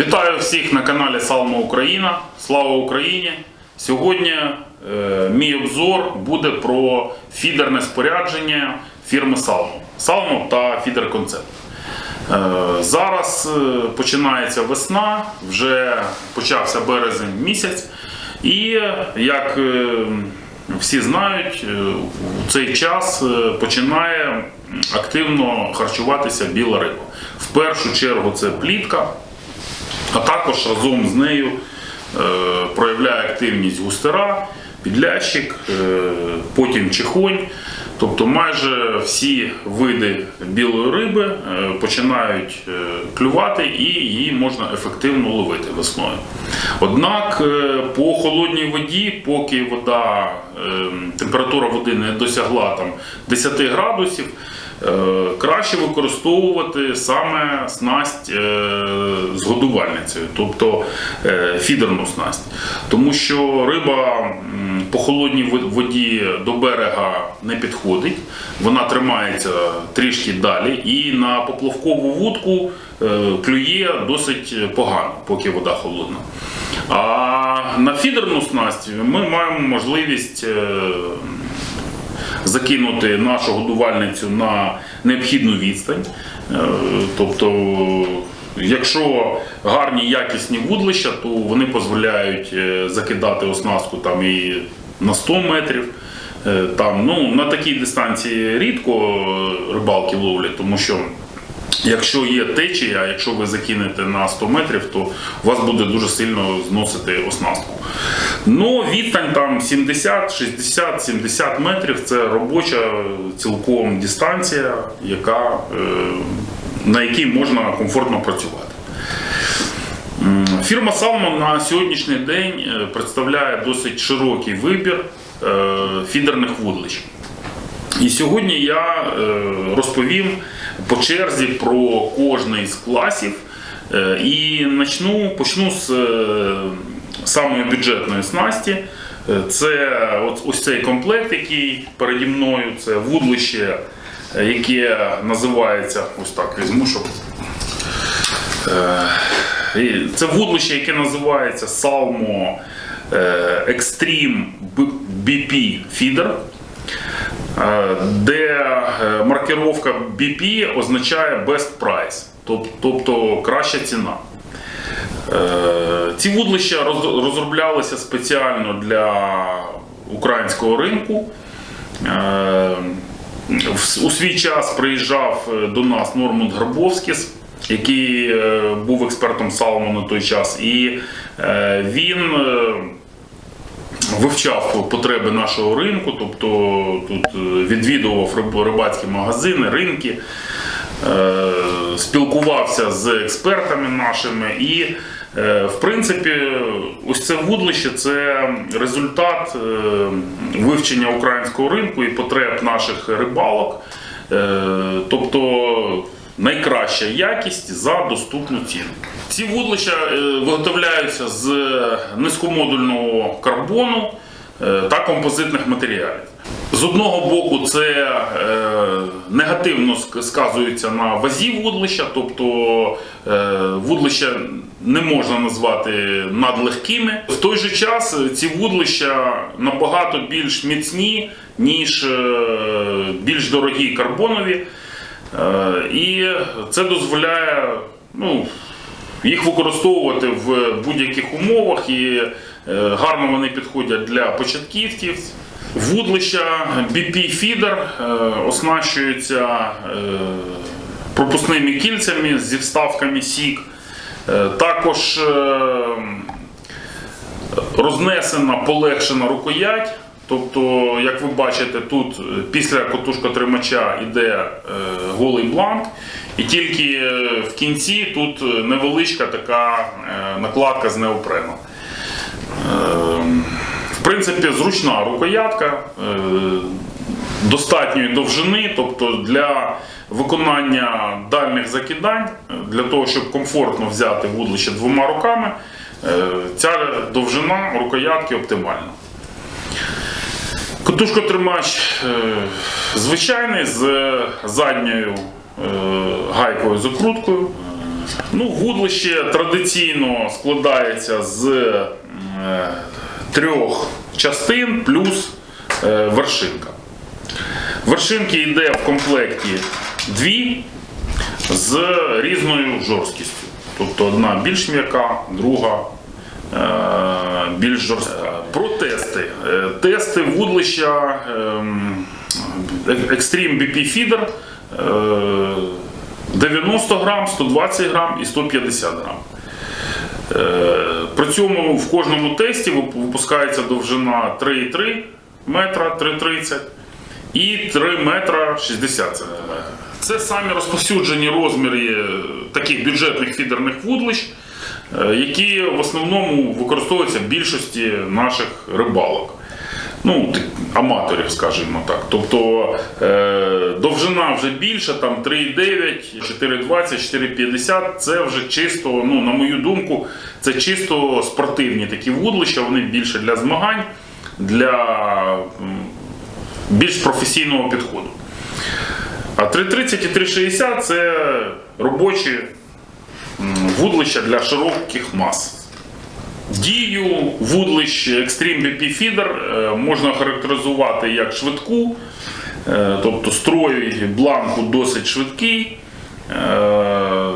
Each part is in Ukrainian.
Вітаю всіх на каналі Салма Україна. Слава Україні! Сьогодні е, мій обзор буде про фідерне спорядження фірми Салмо. Салмо та Фідер Концепт. Е, зараз е, починається весна, вже почався березень місяць. І як е, всі знають, е, у цей час е, починає активно харчуватися біла риба. В першу чергу це плітка, а також разом з нею е, проявляє активність густера, підлящик, е, потім чихонь. Тобто майже всі види білої риби е, починають клювати і її можна ефективно ловити весною. Однак по холодній воді, поки вода, е, температура води не досягла там 10 градусів, краще використовувати саме снасть е, з годувальницею, тобто е, фідерну снасть. Тому що риба по холодній воді до берега не підходить, вона тримається трішки далі, і на поплавкову вудку е, клює досить погано, поки вода холодна. А на фідерну снасть ми маємо можливість е, закинути нашу годувальницю на необхідну відстань. Е, Тобто, якщо гарні якісні вудлища, то вони дозволяють е, закидати оснастку там і на 100 метрів. Е, Там, ну, на такій дистанції рідко рибалки ловлять, тому що Якщо є течія, якщо ви закинете на 100 метрів, то вас буде дуже сильно зносити оснастку. Ну, відстань там 70, 60, 70 метрів це робоча цілком дистанція, яка, е, на якій можна комфортно працювати. Фірма Salmon на сьогоднішній день е, представляє досить широкий вибір е, фідерних вудлищ. І сьогодні я е, розповім по черзі про кожний з класів. Е, І начну, почну з е, самої бюджетної снасті. Це ось цей комплект, який переді мною, це вудлище, яке називається ось так візьму, щоб. Це вудлище, яке називається Salmo Extreme BP Feeder. Е, де е, маркировка BP означає best price, тобто краща ціна. Е, Ці вудлища розроблялися спеціально для українського ринку. У свій час приїжджав до нас Нормунд Гарбовськіс, який був експертом Салму на той час, і він вивчав потреби нашого ринку, тобто тут е, відвідував рибацькі магазини, ринки, е, спілкувався з експертами нашими. І, е, в принципі, ось це вудлище це результат вивчення українського ринку і потреб наших рибалок. Тобто найкраща якість за доступну ціну. Ці вудлища е, виготовляються з низькомодульного карбону е, та композитних матеріалів. З одного боку, це е, негативно сказується на вазі вудлища, тобто е, вудлища не можна назвати надлегкими. В той же час е, ці вудлища набагато більш міцні, ніж е, більш дорогі карбонові. Е, І це дозволяє ну, їх використовувати в будь-яких умовах, і е, гарно вони підходять для початківців. Вудлища BP Feeder е, оснащуються е, пропускними кільцями зі вставками сік. Також рознесена, полегшена рукоять. Тобто, як ви бачите, тут е, після котушка-тримача йде е, голий бланк, і тільки е, в кінці тут невеличка така накладка з неопрену. Е, В принципі, зручна рукоятка достатньої довжини, тобто для виконання дальних закидань, для того, щоб комфортно взяти вудлище двома руками, ця довжина рукоятки оптимальна. Котушкотримач е, звичайний з задньою е, гайковою закруткою. Ну, вудлище традиційно складається з е, трьох частин плюс е, вершинка. Вершинки йде в комплекті дві з різною жорсткістю. Тобто одна більш м'яка, друга е, більш жорстка. Про тести. Е, Тести вудлища ем, Extreme BP Feeder е, 90 грам, 120 грам і 150 грам. Е, При цьому в кожному тесті випускається довжина 3,3 метра 3,30 і 3 метра 60 сантиметрів. Це самі розповсюджені розміри таких бюджетних фідерних вудлищ, е, які в основному використовуються в більшості наших рибалок. Ну, аматорів, скажімо так. Тобто е, довжина вже більша, там 3,9, 4,20, 4,50. Це вже чисто, ну, на мою думку, це чисто спортивні такі вудлища, вони більше для змагань, для більш професійного підходу. А 3,30 і 3,60 це робочі вудлища для широких мас. Дію вудлищ Extreme BP Feeder можна характеризувати як швидку, е, тобто строй бланку досить швидкий, е,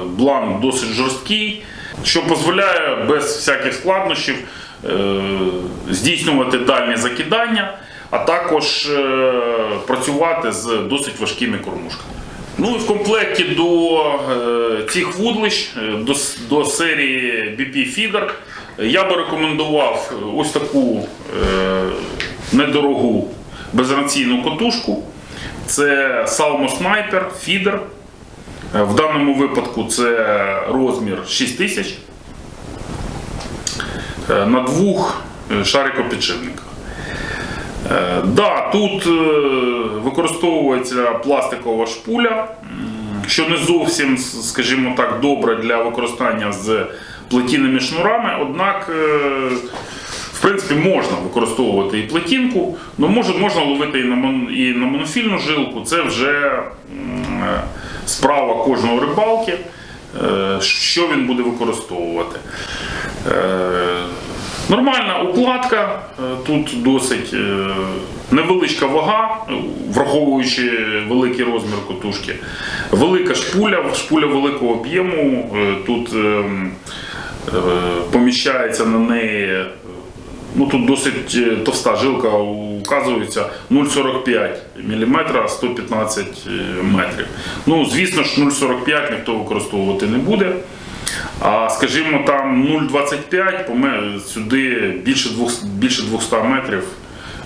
бланк досить жорсткий, що дозволяє без всяких складнощів е, здійснювати дальні закидання, а також е, працювати з досить важкими кормушками. Ну і в комплекті до е, цих вудлищ, е, до, до серії BP Feeder, я би рекомендував ось таку недорогу безранційну котушку. Це Salmo Sniper Feeder. В даному випадку це розмір 6000 е, на двох шарикопідшипниках. Е, Да, тут е, використовується пластикова шпуля, що не зовсім, скажімо так, добре для використання з плетінними шнурами. Однак, е, в принципі, можна використовувати і плетінку, але може, можна ловити і на, мон- і на монофільну жилку. Це вже справа кожного рибалки, що він буде використовувати. Нормальна укладка, е, тут досить е, невеличка вага, е, враховуючи великий розмір котушки. Велика шпуля, шпуля великого об'єму. Тут е, м, е, поміщається на неї. Ну, тут досить товста жилка указується 0,45 мм 115 метрів. Ну, звісно ж, 0,45 ніхто використовувати не буде. А скажімо, там 0,25 поме- сюди більше 200, більше 200 метрів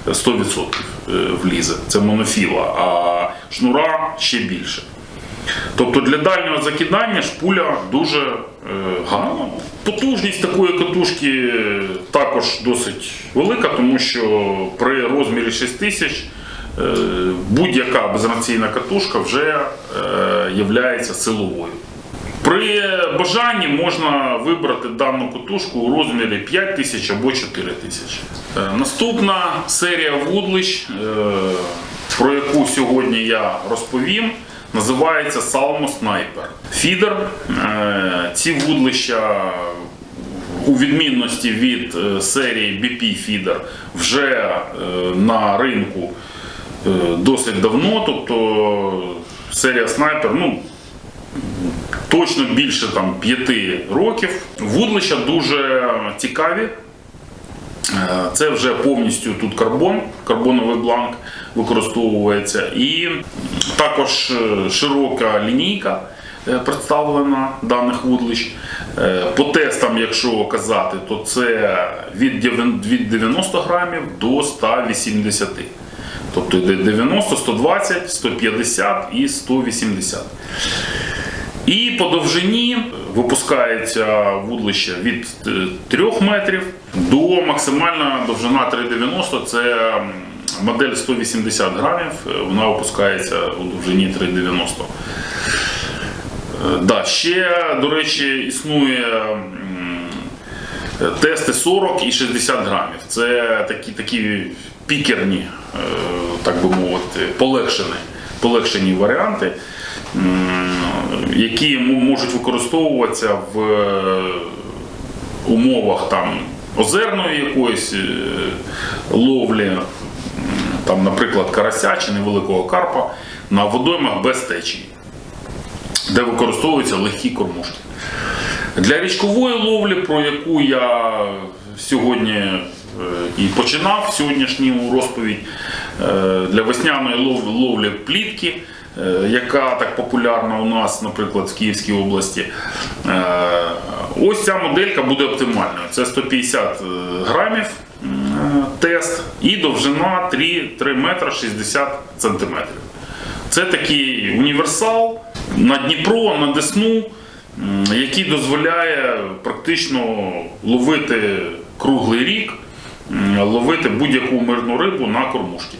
е, 100% е, влізе. Це монофіла, а шнура ще більше. Тобто для дальнього закидання шпуля дуже е, гарна. Потужність такої катушки е, також досить велика, тому що при розмірі 6000 е, будь-яка безранційна катушка вже е, є силовою. При бажанні можна вибрати дану катушку у розмірі 5 тисяч або 4 тисячі. Е, Наступна серія вудлищ, е, про яку сьогодні я розповім, називається Salmo Sniper. Фідер. Е, Ці вудлища у відмінності від серії BP Feeder вже на ринку досить давно. Тобто серія снайпер, ну точно більше там 5 років. Вудлища дуже цікаві. Е, Це вже повністю тут карбон, карбоновий бланк використовується. І також е, широка лінійка е, представлена даних вудлищ. По тестам, якщо казати, то це від 90 грамів до 180. Тобто йде 90, 120, 150 і 180. І по довжині випускається вудлище від 3 метрів до максимальна довжина 3,90 це модель 180 грамів, е, вона випускається у довжині 3,90. Е, Да, ще, до речі, існує е, тести 40 і 60 грамів. Це такі, такі пікерні, е, так би мовити, полегшені, полегшені варіанти. Які можуть використовуватися в е, умовах там озерної якоїсь е, ловлі, там, наприклад, карася чи невеликого карпа на водоймах без течії, де використовуються легкі кормушки. Для річкової ловлі, про яку я сьогодні е, і починав сьогоднішню розповідь, для весняної лов- ловлі плітки, яка так популярна у нас, наприклад, в Київській області. е, Ось ця моделька буде оптимальною. Це 150 грамів е, тест і довжина 3, 3 метра 60 сантиметрів. Це такий універсал на Дніпро, на Десну, який дозволяє практично ловити круглий рік, ловити будь-яку мирну рибу на кормушки.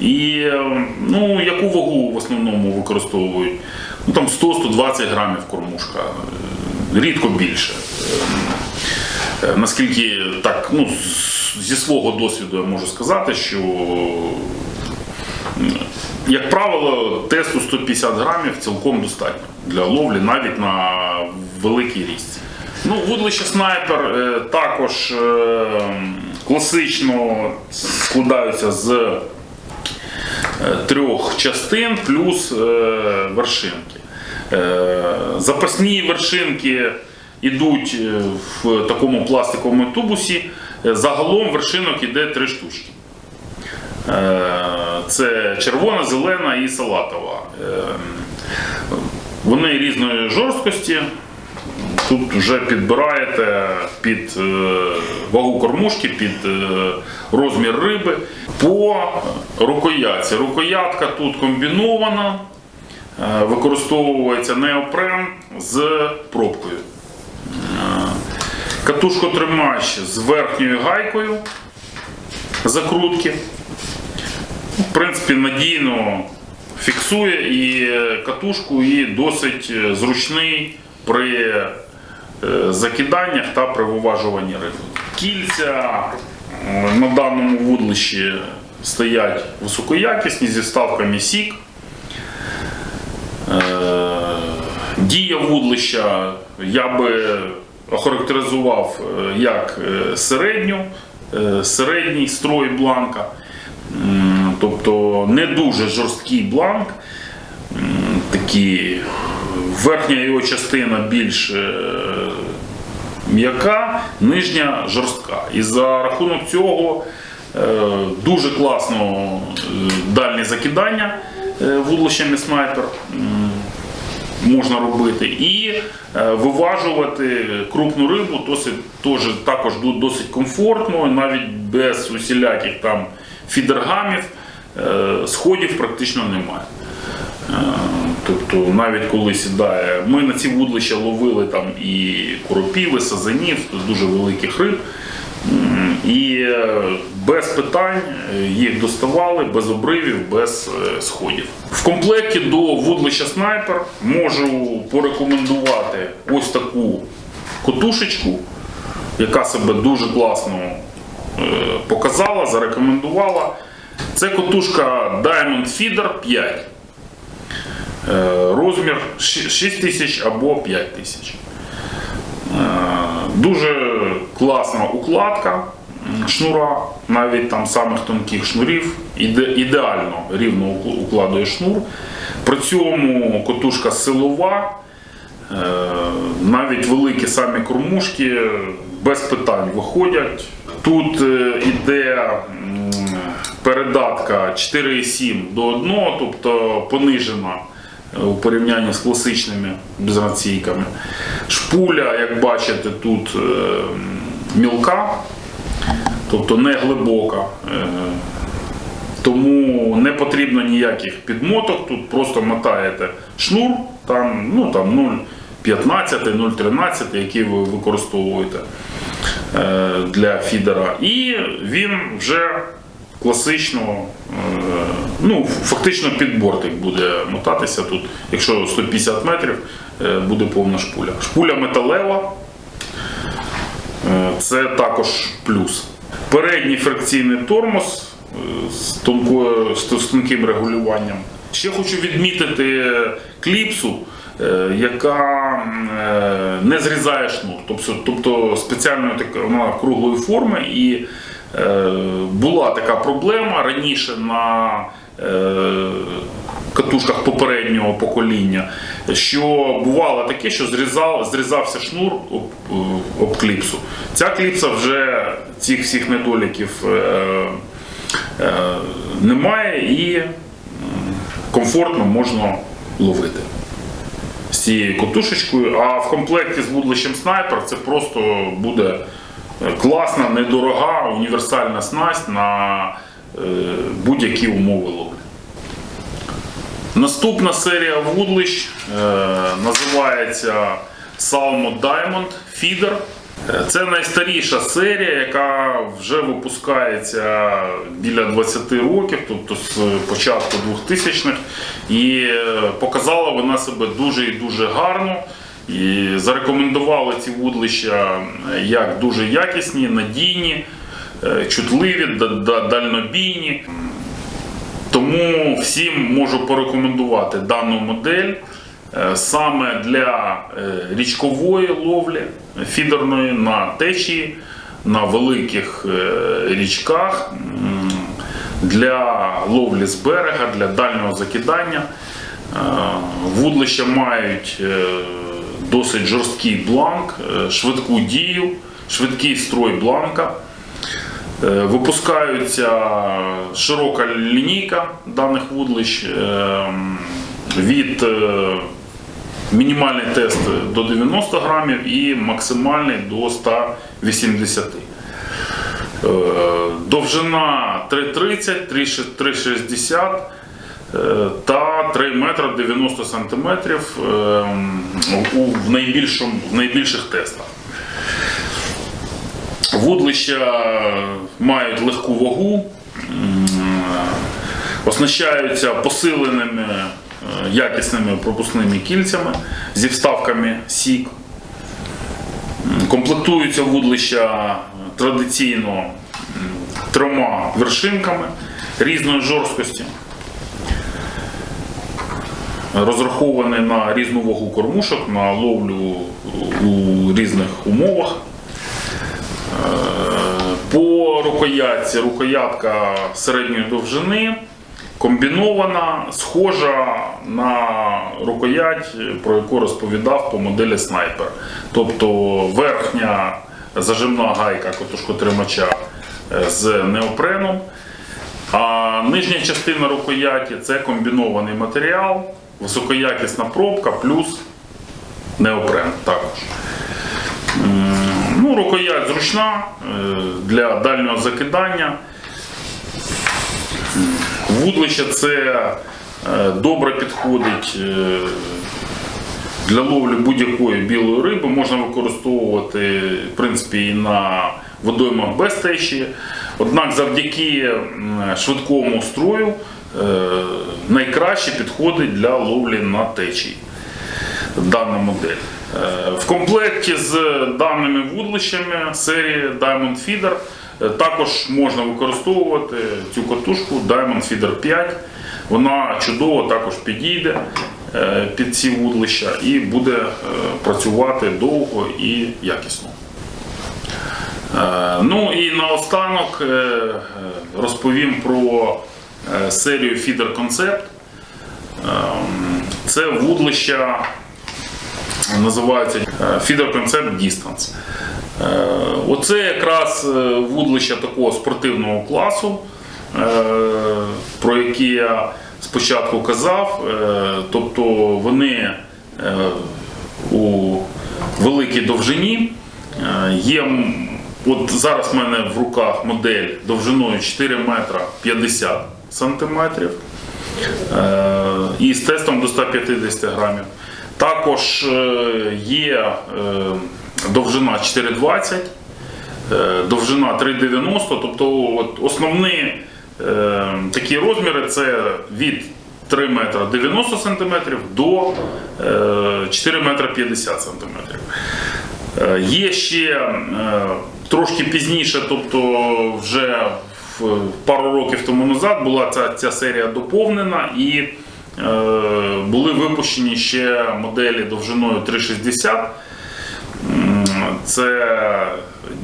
І е, ну, яку вагу в основному використовують? Ну, там 100-120 грамів кормушка, рідко більше. Е, е, Наскільки так, ну, зі свого досвіду я можу сказати, що як правило, тесту 150 грамів цілком достатньо для ловлі навіть на великій річці. Ну, вудлище снайпер е, також е, класично складаються з трьох частин плюс е, вершинки. Е, Запасні вершинки йдуть е, в такому пластиковому тубусі. Загалом вершинок іде три штучки. Це червона, зелена і салатова. Вони різної жорсткості. Тут вже підбираєте під е, вагу кормушки, під е, розмір риби. По рукоятці. Рукоятка тут комбінована, е, використовується неопрен з пробкою. Катушкотримач з верхньою гайкою закрутки. В принципі, надійно фіксує і катушку, і досить зручний при закиданнях та при виважуванні риби. Кільця е, на даному вудлищі стоять високоякісні зі вставками сік. Е, Дія вудлища я би охарактеризував е, як е, середню, е, середній строй бланка, тобто не дуже жорсткий бланк, такі, верхня його частина більш е, м'яка, нижня жорстка. І за рахунок цього е, дуже класно е, дальнє закидання вудлищами снайпер. Можна робити. І виважувати крупну рибу досить, теж, також досить комфортно, навіть без усіляких там фідергамів, сходів практично немає. Е, Тобто навіть коли сідає, ми на ці вудлища ловили там і коропів, і сазанів, дуже великих риб. І е, без питань е, їх доставали, без обривів, без сходів. В комплекті до вудлища снайпер можу порекомендувати ось таку котушечку, яка себе дуже класно показала, зарекомендувала. Це котушка Diamond Feeder 5. Е, Розмір 6 тисяч або 5 тисяч. Е, Дуже класна укладка шнура, навіть там самих тонких шнурів. Іде, ідеально рівно укладує шнур. При цьому котушка силова, е, навіть великі самі кормушки без питань виходять. Тут іде передатка 4,7 до 1, тобто понижена у порівнянні з класичними безраційками. Шпуля, як бачите, тут е, мілка, тобто не глибока. Е, Тому не потрібно ніяких підмоток, тут просто мотаєте шнур, там, ну, там 0,15, 0,13, який ви використовуєте е, для фідера. І він вже класично, е, ну, фактично під бортик буде мотатися тут. Якщо 150 метрів, е, буде повна шпуля. Шпуля металева, е, це також плюс. Передній фрикційний тормоз з, тонкою, з тонким регулюванням. Ще хочу відмітити кліпсу. яка не зрізає шнур. Тобто, тобто спеціально така вона круглої форми і була така проблема раніше на е, катушках попереднього покоління, що бувало таке, що зрізав, зрізався шнур об, е, об кліпсу. Ця кліпса вже цих всіх недоліків е, е, немає і комфортно можна ловити з цією котушечкою. А в комплекті з вудлищем снайпер це просто буде е, класна, недорога, універсальна снасть на е, будь-які умови ловлі. Наступна серія вудлищ е, називається Salmo Diamond Feeder. Це найстаріша серія, яка вже випускається біля 20 років, тобто з початку 2000-х. І е, показала вона себе дуже і дуже гарно. І зарекомендували ці вудлища е, як дуже якісні, надійні, е, чутливі, да- да- дальнобійні. Тому всім можу порекомендувати дану модель е, саме для річкової ловлі фідерної на течії, на великих річках, для ловлі з берега, для дальнього закидання. Вудлища мають досить жорсткий бланк, е, швидку дію, швидкий строй бланка. Е, Випускаються широка лінійка даних вудлищ е, від мінімальний тест до 90 грамів і максимальний до 180. Е, Довжина 3,30, 3,60 е, та 3 метри 90 сантиметрів е, в найбільшому- в найбільших тестах. Вудлища мають легку вагу, оснащаються посиленими е, якісними пропускними кільцями зі вставками сік. Комплектуються вудлища традиційно трьома вершинками різної жорсткості. Розрахований на різну вагу кормушок, на ловлю у різних умовах. По рукоятці рукоятка середньої довжини, комбінована, схожа на рукоять, про яку розповідав по моделі снайпер. Тобто верхня зажимна гайка котушкотримача е, з неопреном, а нижня частина рукояті це комбінований матеріал, високоякісна пробка плюс неопрен також. Ну, рукоять зручна е, для дальнього закидання. Вудлище це е, добре підходить е, для ловлі будь-якої білої риби. Можна використовувати в принципі, і на водоймах без течії. Однак завдяки швидкому строю найкраще підходить для ловлі на течії дана модель. Е, В комплекті з даними вудлищами серії Diamond Feeder е, також можна використовувати цю катушку Diamond Feeder 5. Вона чудово також підійде е, під ці вудлища і буде е, працювати довго і якісно. Е, Ну і наостанок е, е, розповім про е, серію Feeder Concept. Ем, Це вудлища називаються е, Feeder Concept. Е, Оце якраз е, вудлища такого спортивного класу, е, про які я спочатку казав. Е, Тобто вони е, у великій довжині. Е, Є, от зараз в мене в руках модель довжиною 4 метра 50 сантиметрів е, і з тестом до 150 грамів. Також е, є е, довжина 4,20, е, довжина 3,90, тобто основні такі розміри це від 3 метра 90 сантиметрів до е, 4 метра 50 сантиметрів. Е, Є ще трошки пізніше, тобто вже пару років тому назад була ця, ця серія доповнена і е, були випущені ще моделі довжиною 360. Це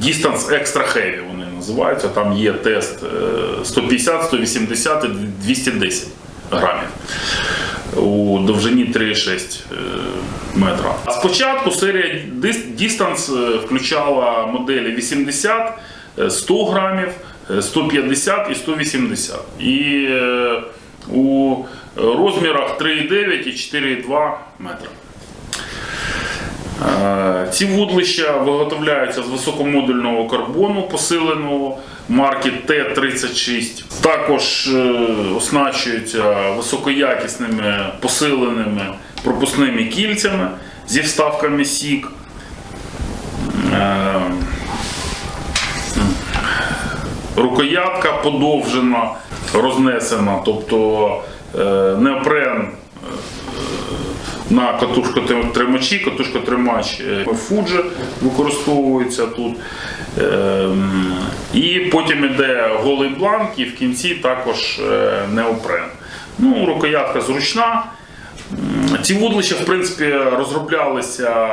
Distance Extra Heavy вони називаються. Там є тест е, 150, 180 і 210 грамів у довжині 3,6 е, метра. А спочатку серія Dis- Distance е, включала моделі 80, е, 100 грамів, е, 150 і 180. І е, у розмірах 3,9 і 4,2 метра. Е, Ці вудлища виготовляються з високомодульного карбону, посиленого марки Т-36. Також е, оснащуються високоякісними посиленими пропускними кільцями зі вставками СІК. Е, Рукоятка подовжена, рознесена, тобто е, неопрен на катушкотримачі. Катушкотримач е, Fuji використовується тут. Ем, І потім іде голий бланк, і в кінці також е, неопрен. Ну, рукоятка зручна. Ці вудлища, в принципі, розроблялися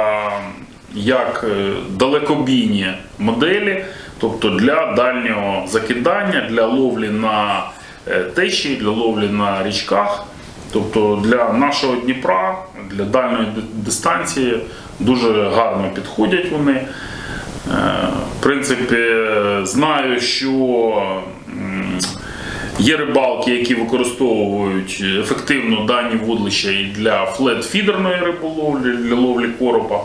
як е, далекобійні моделі, тобто для дальнього закидання, для ловлі на е, течії, для ловлі на річках. Тобто для нашого Дніпра, для дальньої дистанції дуже гарно підходять вони. Е, В принципі, знаю, що є рибалки, які використовують ефективно дані вудлища і для флет-фідерної риболовлі, для ловлі коропа.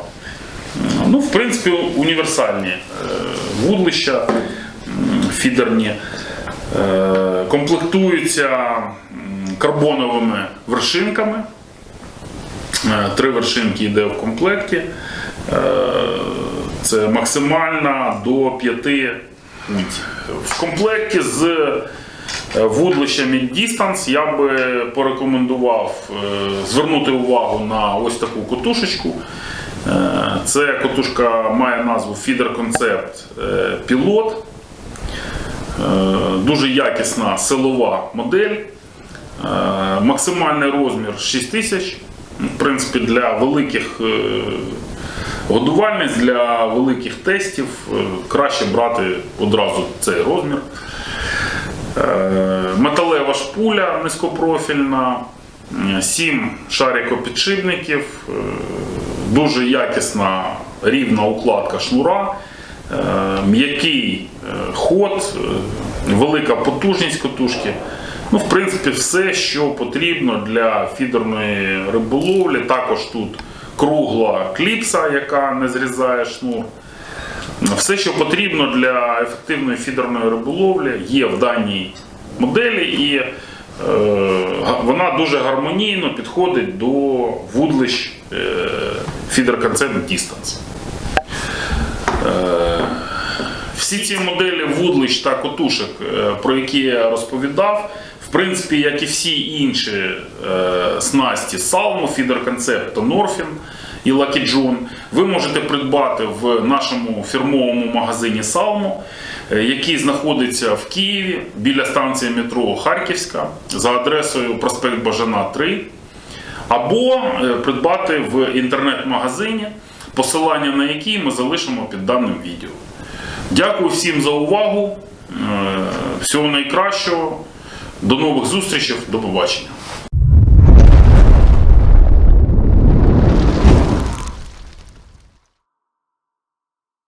Ну, в принципі, універсальні е, вудлища фідерні. Е, Комплектуються карбоновими вершинками. Е, Три вершинки йде в комплекті. Е, Це максимальна до 5 пунктів. В комплекті з вудлищами Distance я би порекомендував звернути увагу на ось таку котушечку. Е, Це котушка має назву Concept е, Pilot. Е, Дуже якісна силова модель. Максимальний розмір 6000. В принципі, для великих годувальниць, для великих тестів краще брати одразу цей розмір. Металева шпуля низькопрофільна, 7 шарикопідшипників, дуже якісна рівна укладка шнура, е, м'який е, ход, е, велика потужність катушки. Ну, в принципі, все, що потрібно для фідерної риболовлі. Також тут кругла кліпса, яка не зрізає шнур. Все, що потрібно для ефективної фідерної риболовлі, є в даній моделі, і е, вона дуже гармонійно підходить до вудлищ Feeder Concept Distance. Е, всі ці моделі вудлищ та котушок, е, про які я розповідав, в принципі, як і всі інші е, снасті Salmo, Feeder Concept та Norfin і Lucky John, ви можете придбати в нашому фірмовому магазині Salmo, е, який знаходиться в Києві біля станції метро Харківська за адресою проспект Бажана 3 або е, придбати в інтернет-магазині, посилання на який ми залишимо під даним відео. Дякую всім за увагу. Е, Всього найкращого. До нових зустрічей. До побачення.